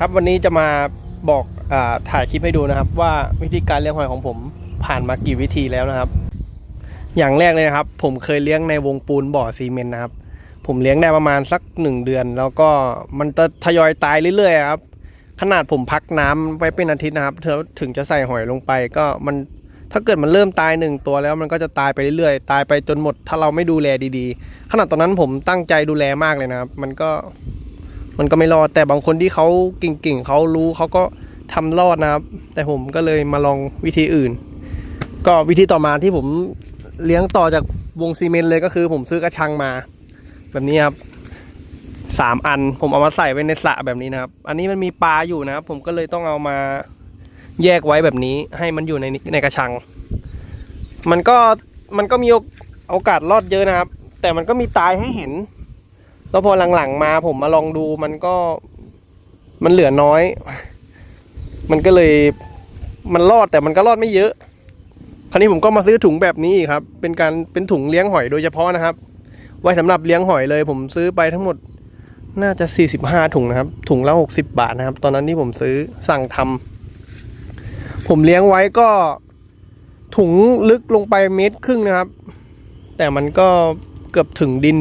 ครับวันนี้จะมาบอกอถ่ายคลิปให้ดูนะครับ ว่าวิธีการเลี้ยงหอยของผมผ่านมากี่วิธีแล้วนะครับ อย่างแรกเลยนะครับ ผมเคยเลี้ยงในวงปูนบ่อซีเมนต์นะครับ ผมเลี้ยงได้ประมาณสักหนึ่งเดือน แล้วก็มันจะทยอยตายเรื่อยๆครับขนาดผมพักน้ำไว้เป็นอาทิตย์นะครับเธอถึงจะใส่หอยลงไปก็มันถ้าเกิดมันเริ่มตายหนึ่งตัวแล้วมันก็จะตายไปเรื่อยๆ ตายไปจนหมด ถ้าเราไม่ดูแลดีๆ ขนาดตอนนั้นผมตั้งใจดูแลมากเลยนะครับ มันก็ มันก็ไม่รอดแต่บางคนที่เขาเก่งๆเขารู้เขาก็ทำรอดนะครับ แต่ผมก็เลยมาลองวิธีอื่น ก็วิธีต่อมาที่ผมเลี้ยงต่อจากวงซีเมนต์เลยก็คือ ผมซื้อกระชังมา แบบนี้ครับสามอันผมเอามาใส่ไว้ในสระแบบนี้นะครับ อันนี้มันมีปลาอยู่นะครับ ผมก็เลยต้องเอามาแยกไว้แบบนี้ให้มันอยู่ในในกระชัง มันก็มันก็มีโอกาสรอดเยอะนะครับ แต่มันก็มีตายให้เห็น แล้วพอหลังๆมาผมมาลองดูมันก็มันเหลือน้อย มันก็เลยมันรอดแต่มันก็รอดไม่เยอะ คราวนี้ผมก็มาซื้อถุงแบบนี้ครับ เป็นการเป็นถุงเลี้ยงหอยโดยเฉพาะนะครับ ไว้สำหรับเลี้ยงหอยเลย ผมซื้อไปทั้งหมดน่าจะ 45 ถุงนะครับ ถุงละ 60 บาทนะครับ ตอนนั้นที่ผมซื้อสั่งทำผมเลี้ยงไว้ก็ถุงลึกลงไปเมตรครึ่งนะครับ แต่มันก็เกือบถึงดิน